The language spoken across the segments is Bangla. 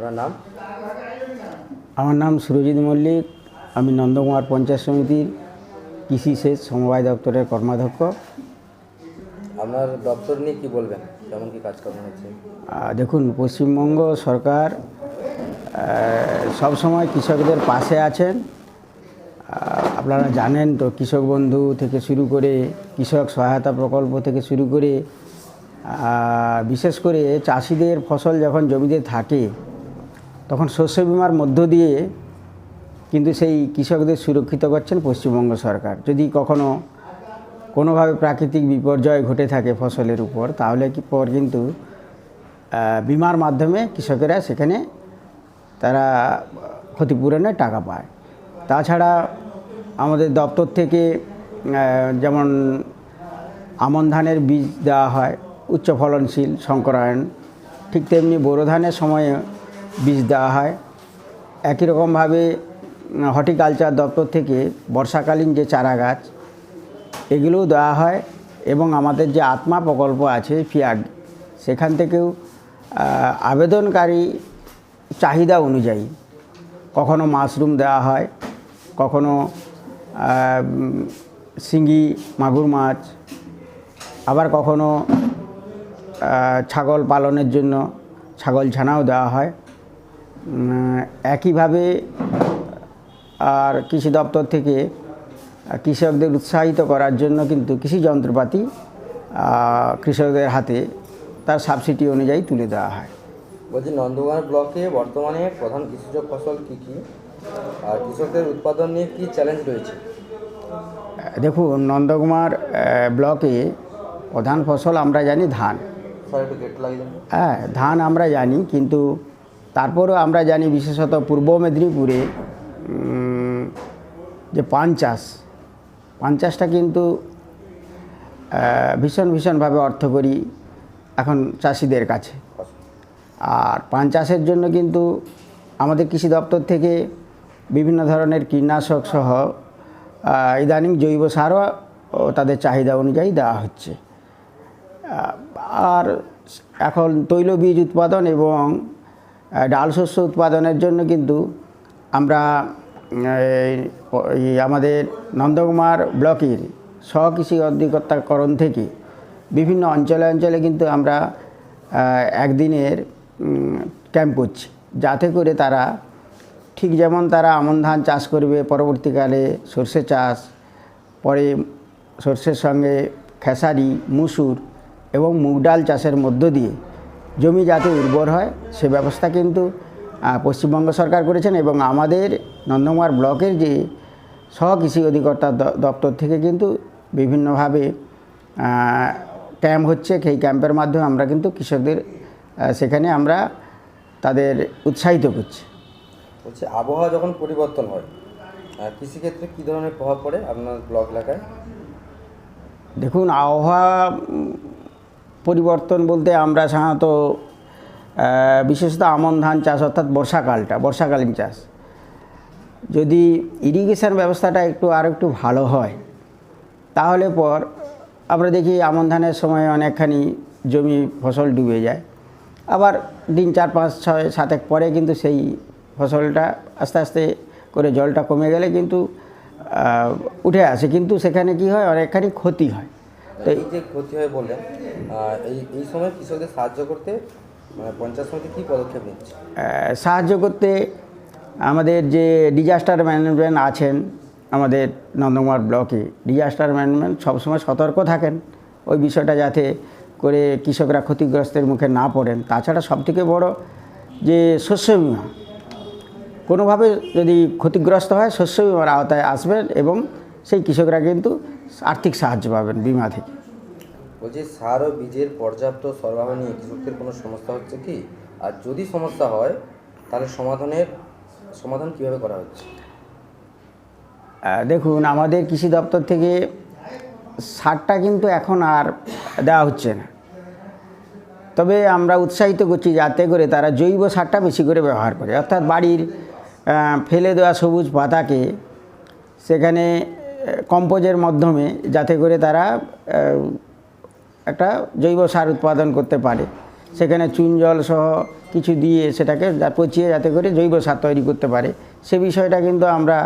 আপনার নাম? আমার নাম সুরজিৎ মল্লিক আমি নন্দকুমার পঞ্চায়েত সমিতির কৃষি সেচ সমবায় দপ্তরের কর্মাধ্যক্ষ। আপনার দপ্তর নিয়ে কী বলবেন? কেমন কি কাজকর্ম হচ্ছে? দেখুন পশ্চিমবঙ্গ সরকার সবসময় কৃষকদের পাশে আছেন। আপনারা জানেন তো কৃষক বন্ধু থেকে শুরু করে কৃষক সহায়তা প্রকল্প থেকে শুরু করে বিশেষ করে চাষিদের ফসল যখন জমিতে থাকে তখন শস্য বিমার মধ্য দিয়ে কিন্তু সেই কৃষকদের সুরক্ষিত করছেন পশ্চিমবঙ্গ সরকার। যদি কখনো কোনোভাবে প্রাকৃতিক বিপর্যয় ঘটে থাকে ফসলের উপর, তাহলে কি পর কিন্তু বিমার মাধ্যমে কৃষকেরা সেখানে তারা ক্ষতিপূরণের টাকা পায়। তাছাড়া আমাদের দপ্তর থেকে যেমন আমন ধানের বীজ দেওয়া হয় উচ্চ ফলনশীল শঙ্করায়ণ ঠিক তেমনি বোরো ধানের সময়ে বীজ দেওয়া হয়। একই রকমভাবে হর্টিকালচার দপ্তর থেকে বর্ষাকালীন যে চারা গাছ এগুলোও দেওয়া হয় এবং আমাদের যে আত্মা প্রকল্প আছে ফিয়াড সেখান থেকেও আবেদনকারী চাহিদা অনুযায়ী কখনো মাশরুম দেওয়া হয়, কখনো শিঙ্গি মাগুর মাছ, আবার কখনো ছাগল পালনের জন্য ছাগল ছানাও দেওয়া হয়। একইভাবে আর কৃষি দপ্তর থেকে কৃষকদের উৎসাহিত করার জন্য কিন্তু কৃষি যন্ত্রপাতি কৃষকদের হাতে তার সাবসিডি অনুযায়ী তুলে দেওয়া হয়। বলছি নন্দকুমার ব্লকে বর্তমানে প্রধান কৃষিজ ফসল কী কী? আর কৃষকদের উৎপাদন নিয়ে কি চ্যালেঞ্জ রয়েছে? দেখুন নন্দকুমার ব্লকে প্রধান ফসল আমরা জানি ধান। হ্যাঁ ধান আমরা জানি কিন্তু তারপরেও আমরা জানি বিশেষত পূর্ব মেদিনীপুরে যে পান চাষ, পান চাষটা কিন্তু ভীষণ ভীষণভাবে অর্থকরী এখন চাষিদের কাছে। আর পান চাষের জন্য কিন্তু আমাদের কৃষি দপ্তর থেকে বিভিন্ন ধরনের কীটনাশক সহ ইদানিং জৈব সারও তাদের চাহিদা অনুযায়ী দেওয়া হচ্ছে। আর এখন তৈলবীজ উৎপাদন এবং ডাল শস্য উৎপাদনের জন্য কিন্তু আমরা আমাদের নন্দকুমার ব্লকের সহকৃষি অধিকর্তাকরণ থেকে বিভিন্ন অঞ্চলে অঞ্চলে কিন্তু আমরা একদিনের ক্যাম্প করছি। যাতে করে তারা ঠিক যেমন তারা আমন ধান চাষ করবে, পরবর্তীকালে সর্ষে চাষ, পরে সর্ষের সঙ্গে খেসারি, মুসুর এবং মুগ ডাল চাষের মধ্য দিয়ে জমি যাতে উর্বর হয় সে ব্যবস্থা কিন্তু পশ্চিমবঙ্গ সরকার করেছেন এবং আমাদের নন্দকুমার ব্লকের যে সহকৃষি অধিকর্তা দপ্তর থেকে কিন্তু বিভিন্নভাবে ক্যাম্প হচ্ছে। সেই ক্যাম্পের মাধ্যমে আমরা কিন্তু কৃষকদের সেখানে আমরা তাদের উৎসাহিত করছি। বলছি আবহাওয়া যখন পরিবর্তন হয় কৃষিক্ষেত্রে কী ধরনের প্রভাব পড়ে আপনার ব্লক এলাকায়? দেখুন আবহাওয়া পরিবর্তন বলতে আমরা সাধারণত বিশেষত আমন ধান চাষ অর্থাৎ বর্ষাকালটা, বর্ষাকালীন চাষ। যদি ইরিগেশন ব্যবস্থাটা একটু আর একটু ভালো হয়, তাহলে পর আমরা দেখি আমন ধানের সময় অনেকখানি জমি ফসল ডুবে যায়। আবার দিন চার, পাঁচ, ছয়, সাতেক পরে কিন্তু সেই ফসলটা আস্তে আস্তে করে জলটা কমে গেলে কিন্তু উঠে আসে। কিন্তু সেখানে কি হয়? অনেকখানি ক্ষতি হয়। এই যে ক্ষতি হয় এই এই সময় কৃষকদের সাহায্য করতে মানে পঞ্চায়েত সমিতি কী পদক্ষেপ নিচ্ছে? সাহায্য করতে আমাদের যে ডিজাস্টার ম্যানেজমেন্ট আছেন, আমাদের নন্দকুমার ব্লকে ডিজাস্টার ম্যানেজমেন্ট সবসময় সতর্ক থাকেন। ওই বিষয়টা যাতে করে কৃষকরা ক্ষতিগ্রস্তের মুখে না পড়েন। তাছাড়া সবথেকে বড় যে শস্য বিমা, কোনোভাবে যদি ক্ষতিগ্রস্ত হয়, শস্য বিমার আওতায় আসবেন এবং সেই কৃষকরা কিন্তু আর্থিক সাহায্য পাবেন বিমা থেকে। বলছি, সার ও বীজের পর্যাপ্ত সরবরাহ নিয়ে কৃষকদের কোনো সমস্যা হচ্ছে কি? আর যদি সমস্যা হয়, তাহলে সমাধানের, সমাধান কীভাবে করা হচ্ছে? দেখুন, আমাদের কৃষি দপ্তর থেকে সারটা কিন্তু এখন আর দেওয়া হচ্ছে না। তবে আমরা উৎসাহিত করছি যাতে করে তারা জৈব সারটা বেশি করে ব্যবহার করে। অর্থাৎ বাড়ির ফেলে দেওয়া সবুজ পাতাকে সেখানে কম্পোজের মাধ্যমে যাতে করে তারা একটা জৈব সার উৎপাদন করতে পারে। সেখানে চুন জল সহ কিছু দিয়ে সেটাকে পচিয়ে যাতে করে জৈব সার তৈরি করতে পারে। সে বিষয়টা কিন্তু আমরা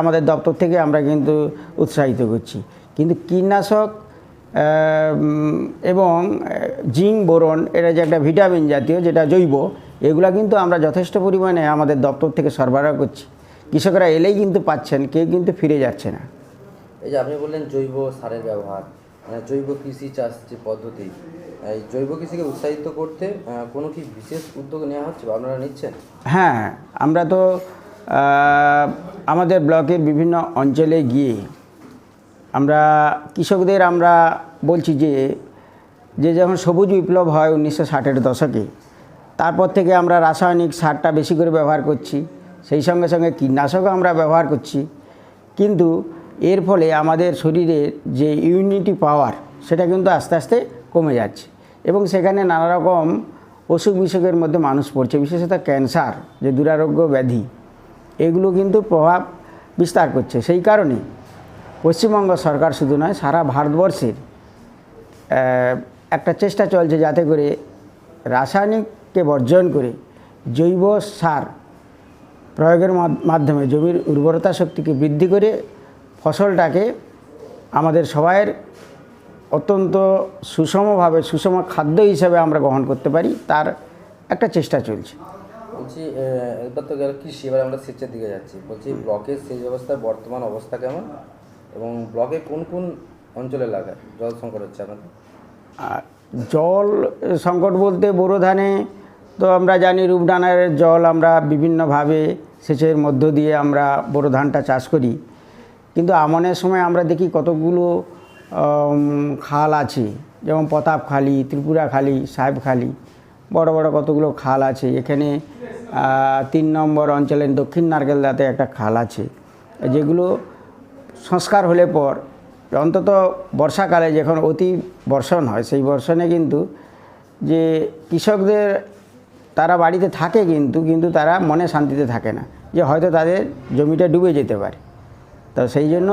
আমাদের দপ্তর থেকে আমরা কিন্তু উৎসাহিত করছি। কিন্তু কীটনাশক এবং জিঙ্ক বোরন, এটা যে একটা ভিটামিন জাতীয় যেটা জৈব, এগুলা কিন্তু আমরা যথেষ্ট পরিমাণে আমাদের দপ্তর থেকে সরবরাহ করছি। কৃষকরা এলেই কিন্তু পাচ্ছেন, কেউ কিন্তু ফিরে যাচ্ছে না। এই যে আপনি বললেন জৈব সারের ব্যবহার জৈব কৃষি চাষ যে পদ্ধতি, এই জৈব কৃষিকে উৎসাহিত করতে কোনো কি বিশেষ উদ্যোগ নেওয়া হচ্ছে বা আপনারা নিচ্ছেন? হ্যাঁ আমরা তো আমাদের ব্লকের বিভিন্ন অঞ্চলে গিয়ে আমরা কৃষকদের আমরা বলছি যে যে যখন সবুজ বিপ্লব হয় উনিশশো ষাটের দশকে, তারপর থেকে আমরা রাসায়নিক সারটা বেশি করে ব্যবহার করছি, সেই সঙ্গে সঙ্গে কীটনাশকও আমরা ব্যবহার করছি। কিন্তু এর ফলে আমাদের শরীরের যে ইউনিটি পাওয়ার সেটা কিন্তু আস্তে আস্তে কমে যাচ্ছে। এবং সেখানে নানা রকম অসুখ বিসুখের মধ্যে মানুষ পড়ছে, বিশেষত ক্যান্সার যে দুরারোগ্য ব্যাধি, এগুলো কিন্তু প্রভাব বিস্তার করছে। সেই কারণে পশ্চিমবঙ্গ সরকার শুধু নয়, সারা ভারতবর্ষের একটা চেষ্টা চলছে যাতে করে রাসায়নিককে বর্জন করে জৈব সার প্রয়োগের মাধ- মাধ্যমে জমির উর্বরতা শক্তিকে বৃদ্ধি করে ফসলটাকে আমাদের সবাইয়ের অত্যন্ত সুষমভাবে সুষম খাদ্য হিসেবে আমরা গ্রহণ করতে পারি তার একটা চেষ্টা চলছে। বলছি এবার তো গেল কৃষি এবার আমরা সেচের দিকে যাচ্ছি। বলছি ব্লকের সেচ ব্যবস্থার বর্তমান অবস্থা কেমন? এবং ব্লকে কোন কোন অঞ্চলে লাগায়? জল সংকট হচ্ছে আমাদের। জল সংকট বলতে বোরো ধানে তো আমরা জানি রূপডানার জল আমরা বিভিন্নভাবে সেচের মধ্য দিয়ে আমরা বোরো ধানটা চাষ করি। কিন্তু আমনের সময় আমরা দেখি কতগুলো খাল আছে। যেমন প্রতাপখালি, ত্রিপুরাখালি, সাহেবখালি, বড় বড় কতগুলো খাল আছে। এখানে তিন নম্বর অঞ্চলের দক্ষিণ নারকেলদাতে একটা খাল আছে। যেগুলো সংস্কার হলে পর, অন্তত বর্ষাকালে যখন অতি বর্ষণ হয়, সেই বর্ষণে কিন্তু যে কৃষকদের, তারা বাড়িতে থাকে কিন্তু কিন্তু তারা মনে শান্তিতে থাকে না। যে হয়তো তাদের জমিটা ডুবে যেতে পারে। তো সেই জন্য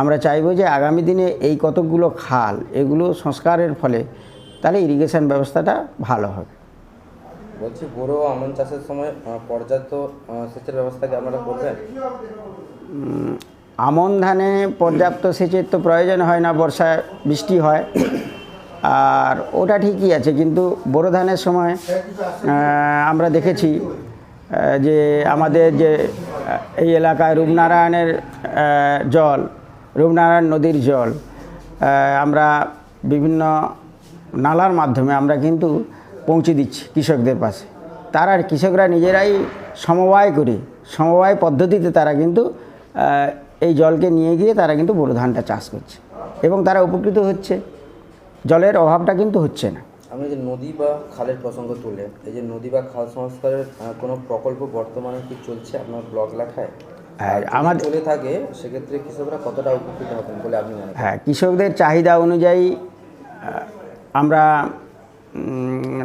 আমরা চাইব যে আগামী দিনে এই কতকগুলো খাল এগুলো সংস্কারের ফলে তাহলে ইরিগেশন ব্যবস্থাটা ভালো হবে। বলছি বোরো আমন চাষের সময় পর্যাপ্ত সেচের ব্যবস্থা কি আপনারা করবেন? আমন ধানে পর্যাপ্ত সেচের তো প্রয়োজন হয় না বর্ষায় বৃষ্টি হয়। আর ওটা ঠিকই আছে কিন্তু বোরো ধানের সময় আমরা দেখেছি যে আমাদের যে এই এলাকায় রূপনারায়ণের জল, রূপনারায়ণ নদীর জল আমরা বিভিন্ন নালার মাধ্যমে আমরা কিন্তু পৌঁছে দিচ্ছি কৃষকদের পাশে। তারা কৃষকরা নিজেরাই সমবায় করে, সমবায় পদ্ধতিতে তারা কিন্তু এই জলকে নিয়ে গিয়ে তারা কিন্তু বোরো ধানটা চাষ করছে এবং তারা উপকৃত হচ্ছে। জলের অভাবটা কিন্তু হচ্ছে না। আপনি যে নদী বা খালের প্রসঙ্গ তুলে এই যে নদী বা খাল সংস্কারের কোনো প্রকল্প বর্তমানে কি চলছে আপনার ব্লক লেখায়? হ্যাঁ, আর আমাদের- চলে থাকে সেক্ষেত্রে কৃষকরা কতটা উপকৃত হবেন বলে আপনি মনে হ্যাঁ কৃষকদের চাহিদা অনুযায়ী আমরা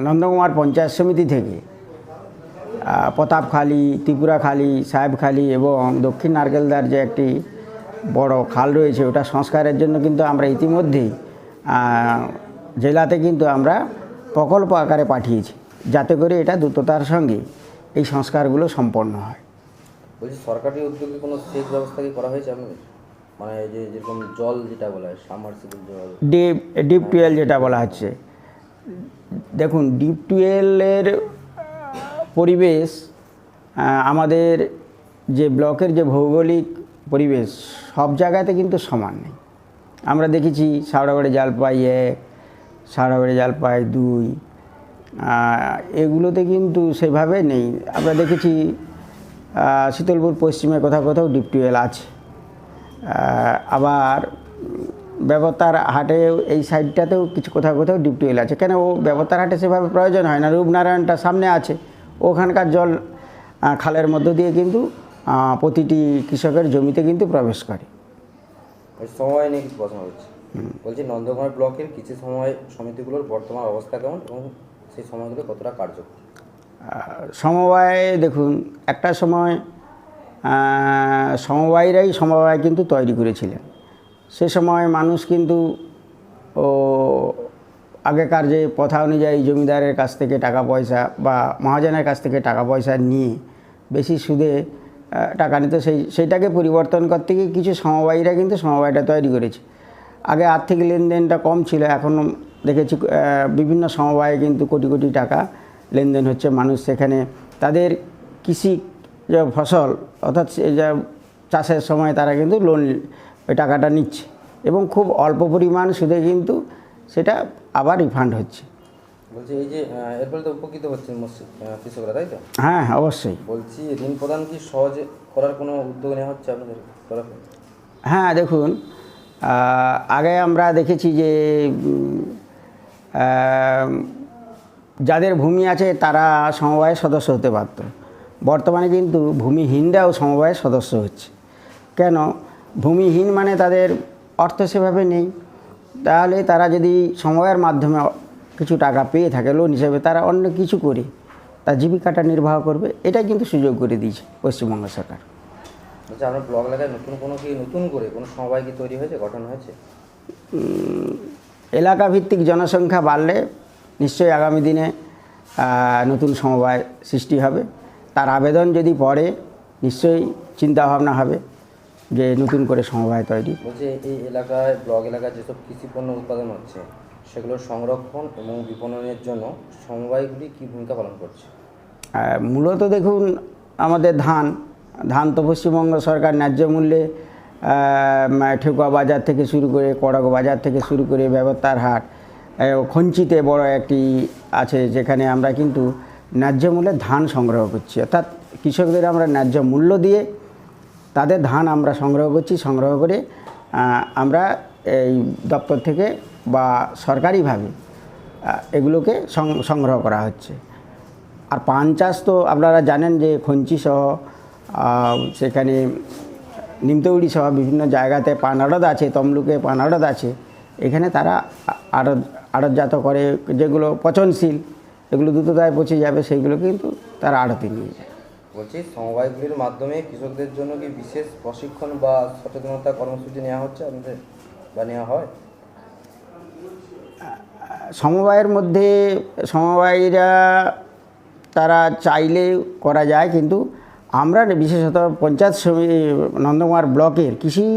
নন্দকুমার পঞ্চায়েত সমিতি থেকে প্রতাপখালী ত্রিপুরাখালী সাহেবখালী এবং দক্ষিণ নারকেলদার যে একটি বড় খাল রয়েছে ওটা সংস্কারের জন্য কিন্তু আমরা ইতিমধ্যেই জেলাতে কিন্তু আমরা প্রকল্প আকারে পাঠিয়েছি যাতে করে এটা দ্রুততার সঙ্গে এই সংস্কারগুলো সম্পন্ন হয়। বলছি সরকারি উদ্যোগে কোনো সেচ ব্যবস্থা কি করা হয়েছে আপনাদের? মানে এই যে যেরকম জল যেটা বলা হয় সাবমার্সিবল জল। ডিপ ডিপ টুয়েল যেটা বলা হচ্ছে। দেখুন ডিপ টুয়েলের পরিবেশ আমাদের যে ব্লকের যে ভৌগোলিক পরিবেশ সব জায়গাতে কিন্তু সমান নেই। আমরা দেখেছি সাউড়াবাড়ি জালপাই এক সাউড়াবাড়ি জালপাই, দুই এগুলোতে কিন্তু সেভাবে নেই। আমরা দেখেছি শীতলপুর পশ্চিমে কোথাও কোথাও ডিপ টুয়েল আছে। আবার ব্যবতার হাটে এই সাইডটাতেও কিছু কোথাও কোথাও ডিপ টুয়েল আছে। কেন ও ব্যবতার হাটে সেভাবে প্রয়োজন হয় না? রূপনারায়ণটা সামনে আছে। ওখানকার জল খালের মধ্য দিয়ে কিন্তু প্রতিটি কৃষকের জমিতে কিন্তু প্রবেশ করে। সময় নিয়ে কিছু প্রশ্ন হচ্ছে বলছি, নন্দকুমার ব্লকের কিছু সময় সমিতিগুলোর বর্তমান অবস্থা কেমন এবং সেই সময়গুলো কতটা কার্যকর? সমবায় দেখুন, একটা সময় সমবায়রাই সমবায় কিন্তু তৈরি করেছিলেন। সে সময় মানুষ কিন্তু, ও, আগেকার যে প্রথা অনুযায়ী জমিদারের কাছ থেকে টাকা পয়সা বা মহাজনের কাছ থেকে টাকা পয়সা নিয়ে বেশি সুদে টাকা নিত, সেই, সেইটাকে পরিবর্তন করতে গিয়ে কিছু সমবায়ীরা কিন্তু সমবায়টা তৈরি করেছে। আগে আর্থিক লেনদেনটা কম ছিল এখন দেখেছি বিভিন্ন সমবায়ে কিন্তু কোটি কোটি টাকা লেনদেন হচ্ছে মানুষ সেখানে। তাদের কৃষি যে ফসল অর্থাৎ যা চাষের সময় তারা কিন্তু লোন ওই টাকাটা নিচ্ছে এবং খুব অল্প পরিমাণ সুদে কিন্তু সেটা আবার রিফান্ড হচ্ছে। বলছি এই যে আহ, এর ফলে তো উপকৃত হচ্ছেন কৃষকরা তাই তো? হ্যাঁ অবশ্যই। বলছি ঋণ প্রদান কি সহজে করার কোনো উদ্যোগ নেওয়া হচ্ছে আপনাদের হ্যাঁ দেখুন আগে আমরা দেখেছি যে যাদের ভূমি আছে তারা সমবায়ের সদস্য হতে পারত বর্তমানে কিন্তু ভূমিহীনরাও সমবায়ের সদস্য হচ্ছে। কেন? ভূমিহীন মানে তাদের অর্থ সেভাবে নেই। তাহলে তারা যদি সমবায়ের মাধ্যমে কিছু টাকা পেয়ে থাকে, লোন হিসেবে তারা অন্য কিছু করে, তার জীবিকাটা নির্বাহ করবে, এটাই কিন্তু সুযোগ করে দিয়েছে পশ্চিমবঙ্গ সরকার। বলছি আপনার ব্লগ এলাকায় নতুন কোনো কি নতুন করে কোনো সমবায় কি তৈরি হয়েছে গঠন হয়েছে? এলাকা ভিত্তিক জনসংখ্যা বাড়লে নিশ্চয়ই আগামী দিনে নতুন সমবায় সৃষ্টি হবে। তার আবেদন যদি পড়ে নিশ্চয়ই চিন্তাভাবনা হবে যে নতুন করে সমবায় তৈরি। বলছি এই এলাকায় ব্লক এলাকায় যেসব কৃষি পণ্য উৎপাদন হচ্ছে সেগুলোর সংরক্ষণ এবং বিপণনের জন্য সমবায়গুলি কী ভূমিকা পালন করছে? মূলত দেখুন আমাদের ধান ধান তো পশ্চিমবঙ্গ সরকার ন্যায্য মূল্যে ঠেকুয়া বাজার থেকে শুরু করে, কড়ক বাজার থেকে শুরু করে ব্যবতার হাট খঞ্চিতে বড় একটি আছে যেখানে আমরা কিন্তু ন্যায্য মূল্যে ধান সংগ্রহ করছি। অর্থাৎ কৃষকদের আমরা ন্যায্য মূল্য দিয়ে তাদের ধান আমরা সংগ্রহ করছি, সংগ্রহ করে আমরা এই দপ্তর থেকে বা সরকারিভাবে এগুলোকে সংগ্রহ করা হচ্ছে। আর পান চাষ তো আপনারা জানেন যে খঞ্চি সহ সেখানে নিমতৌড়ি সহ বিভিন্ন জায়গাতে পান আড়ত আছে তমলুকে পান আড়ত আছে। এখানে তারা আড়ত আড়তজাত করে যেগুলো পচনশীল এগুলো দ্রুততায় পচে যাবে সেইগুলো কিন্তু তারা আড়তে নিয়ে যায়। বলছি সমবায়গুলির মাধ্যমে কৃষকদের জন্য কি বিশেষ প্রশিক্ষণ বা সচেতনতা কর্মসূচি নেওয়া হচ্ছে আমাদের বা নেওয়া হয়? সমবায়ের মধ্যে সমবায়ীরা তারা চাইলে করা যায় কিন্তু আমরা বিশেষত পঞ্চায়েত সমিতি নন্দকুমার ব্লকের কৃষি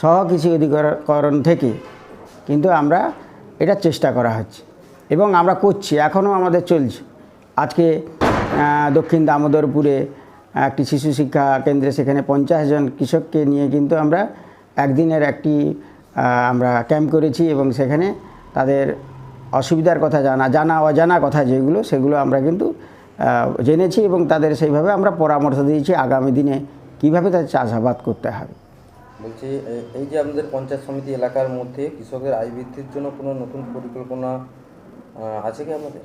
সহ কৃষি অধিকরণ থেকে কিন্তু আমরা এটা চেষ্টা করা হচ্ছে এবং আমরা করছি এখনও আমাদের চলছে। আজকে দক্ষিণ দামোদরপুরে একটি শিশু শিক্ষা কেন্দ্রে সেখানে পঞ্চাশ জন কৃষককে নিয়ে কিন্তু আমরা একদিনের একটি আমরা ক্যাম্প করেছি এবং সেখানে তাদের অসুবিধার কথা জানা জানা অজানা কথা যেগুলো, সেগুলো আমরা কিন্তু জেনেছি এবং তাদের সেইভাবে আমরা পরামর্শ দিয়েছি আগামী দিনে কীভাবে তাদের চাষাবাদ করতে হবে। বলছি এই যে আমাদের পঞ্চায়েত সমিতি এলাকার মধ্যে কৃষকদের আয় বৃদ্ধির জন্য কোনো নতুন পরিকল্পনা আছে কি আমাদের?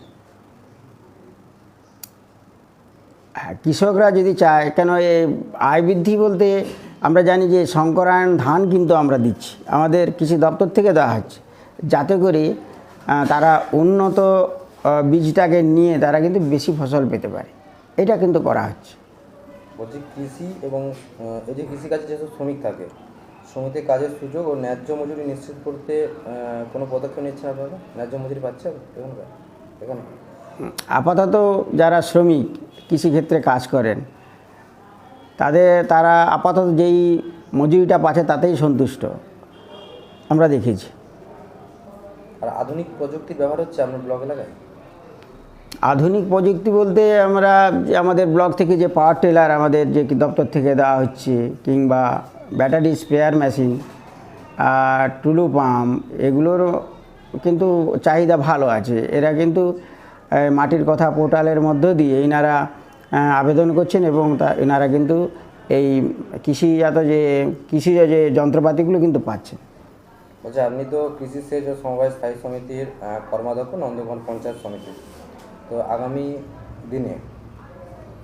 হ্যাঁ, কৃষকরা যদি চায় কেন এই আয় বৃদ্ধি বলতে আমরা জানি যে শঙ্করায়ণ ধান কিন্তু আমরা দিচ্ছি আমাদের কৃষি দপ্তর থেকে দেওয়া হচ্ছে। যাতে করে তারা উন্নত বীজটাকে নিয়ে তারা কিন্তু বেশি ফসল পেতে পারে। এটা কিন্তু করা হচ্ছে। বলছি কৃষি এবং এই যে কৃষিকাজে যেসব শ্রমিক থাকে শ্রমিকের কাজের সুযোগ ও ন্যায্য মজুরি নিশ্চিত করতে কোনো পদক্ষেপ নিচ্ছে আপনারা? ন্যায্য মজুরি পাচ্ছে এখানকার এখন আপাতত যারা শ্রমিক কৃষিক্ষেত্রে কাজ করেন তাদের তারা আপাতত যেই মজুরিটা পাচ্ছে তাতেই সন্তুষ্ট। আমরা দেখেছি। আর আধুনিক প্রযুক্তির ব্যবহার হচ্ছে আপনার ব্লক এলাকায়? আধুনিক প্রযুক্তি বলতে আমরা আমাদের ব্লক থেকে যে পাওয়ার টেলার আমাদের যে দপ্তর থেকে দেওয়া হচ্ছে, কিংবা ব্যাটারি স্প্রেয়ার মেশিন, আর টুলু পাম্প, এগুলোরও কিন্তু চাহিদা ভালো আছে। এরা কিন্তু মাটির কথা পোর্টালের মধ্য দিয়ে এনারা আবেদন করছেন এবং তা এনারা কিন্তু এই কৃষিজাত যে, কৃষিজ যে যন্ত্রপাতিগুলো কিন্তু পাচ্ছেন। আচ্ছা আপনি তো কৃষি সেচ ও সমবায় স্থায়ী সমিতির কর্মাধ্যক্ষ নন্দগঞ্জ পঞ্চায়েত সমিতি। তো আগামী দিনে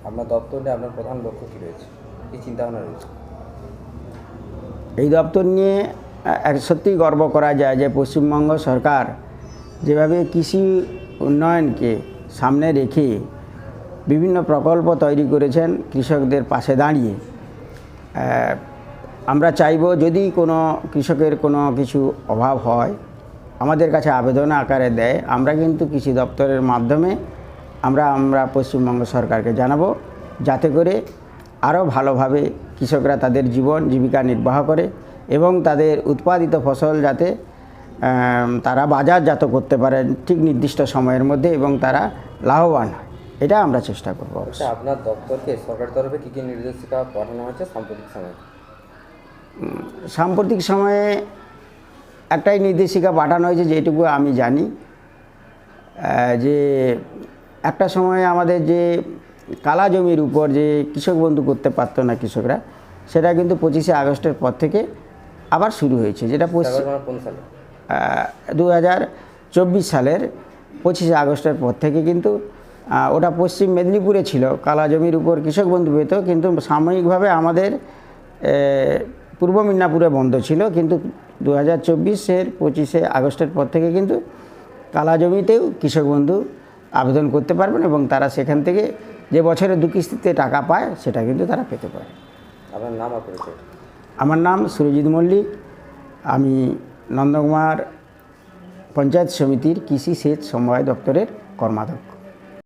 আপনার দপ্তর নিয়ে আপনার প্রধান লক্ষ্য কী রয়েছে? কী চিন্তাভাবনা রয়েছে? এই দপ্তর নিয়ে এক সত্যিই গর্ব করা যায় যে পশ্চিমবঙ্গ সরকার যেভাবে কৃষি উন্নয়নকে সামনে রেখে বিভিন্ন প্রকল্প তৈরি করেছেন কৃষকদের পাশে দাঁড়িয়ে। আমরা চাইব যদি কোনো কৃষকের কোনো কিছু অভাব হয়, আমাদের কাছে আবেদন আকারে দেয়, আমরা কিন্তু কৃষি দপ্তরের মাধ্যমে আমরা আমরা পশ্চিমবঙ্গ সরকারকে জানাব যাতে করে আরও ভালোভাবে কৃষকরা তাদের জীবন জীবিকা নির্বাহ করে এবং তাদের উৎপাদিত ফসল যাতে তারা বাজারজাত করতে পারেন ঠিক নির্দিষ্ট সময়ের মধ্যে এবং তারা লাভবান হয়। এটা আমরা চেষ্টা করব আচ্ছা আপনার দপ্তরকে সরকারের তরফে কী কী নির্দেশিকা পাঠানো হয়েছে সাম্প্রতিক সময়ে? সাম্প্রতিক সময়ে একটাই নির্দেশিকা পাঠানো হয়েছে যেটুকু আমি জানি যে একটা সময় আমাদের যে কালা জমির উপর যে কৃষক বন্ধু করতে পারতো না কৃষকরা সেটা কিন্তু পঁচিশে আগস্টের পর থেকে আবার শুরু হয়েছে যেটা পশ্চিম সালে? দু হাজার চব্বিশ সালের পঁচিশে আগস্টের পর থেকে কিন্তু ওটা পশ্চিম মেদিনীপুরে ছিল কালা জমির উপর কৃষক বন্ধু পেত কিন্তু সাময়িকভাবে আমাদের পূর্ব মিদনাপুরে বন্ধ ছিল কিন্তু দু হাজার চব্বিশের পঁচিশে আগস্টের পর থেকে কিন্তু কালা জমিতেও কৃষক বন্ধু আবেদন করতে পারবেন এবং তারা সেখান থেকে যে বছরে দু কিস্তিতে টাকা পায় সেটা কিন্তু তারা পেতে পারে। আপনার নাম আমার নাম সুরজিৎ মল্লিক। আমি নন্দকুমার পঞ্চায়েত সমিতির কৃষি সেচ সমবায় দপ্তরের কর্মাধ্যক্ষ।